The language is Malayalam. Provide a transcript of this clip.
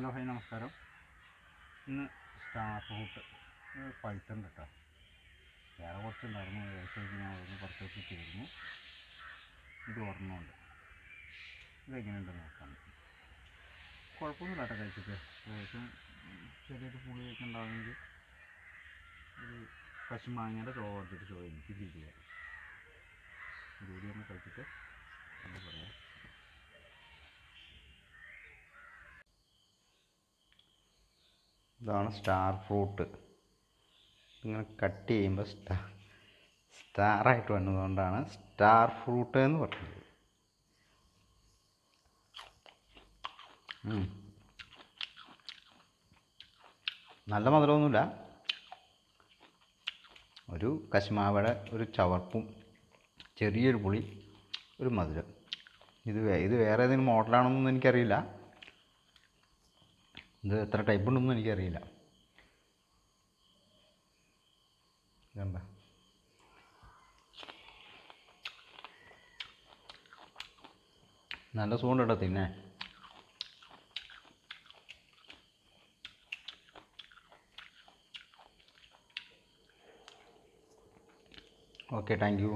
ഹലോ ഹായ് നമസ്കാരം. ഇന്ന് സ്റ്റാഫ് ഫ്രൂട്ട് പഴുത്തുണ്ട് കേട്ടോ വേറെ കുറച്ചുണ്ടായിരുന്നു ഏകദേശം ഞാൻ ഒന്ന് പുറത്തേക്ക് തീർന്നു ഇത് ഓർമ്മയുണ്ട്. ഇതെങ്ങനെയുണ്ടെന്ന് നോക്കാം. കുഴപ്പമൊന്നുമില്ല കേട്ടോ കഴിച്ചിട്ട്. ഏകദേശം ചെറിയൊരു പുളിയൊക്കെ ഉണ്ടാവുമെങ്കിൽ ഒരു പശുമാങ്ങയുടെ ചോറ് എടുത്തിട്ട് ചോദിക്കും ചെയ്യാം ഇതുകൂടി ഒന്ന് കഴിച്ചിട്ട് എന്താ പറയാം. ഇതാണ് സ്റ്റാർ ഫ്രൂട്ട് ഇങ്ങനെ കട്ട് ചെയ്യുമ്പോൾ സ്റ്റാർ സ്റ്റാറായിട്ട് വന്നതുകൊണ്ടാണ് സ്റ്റാർ ഫ്രൂട്ട് എന്ന് പറയുന്നത് നല്ല മധുരമൊന്നുമില്ല. ഒരു കശുമാവയുടെ ഒരു ചവർപ്പും ചെറിയൊരു പുളി ഒരു മധുരം. ഇത് ഇത് വേറെ ഏതെങ്കിലും മോഡലാണെന്നൊന്നും എനിക്കറിയില്ല. ഇത് എത്ര ടൈപ്പ് ഉണ്ടെന്നും എനിക്കറിയില്ല. ഇതുണ്ട? നല്ല സൂണ്ട് കേട്ടോ തിന്നെ? Okay thank you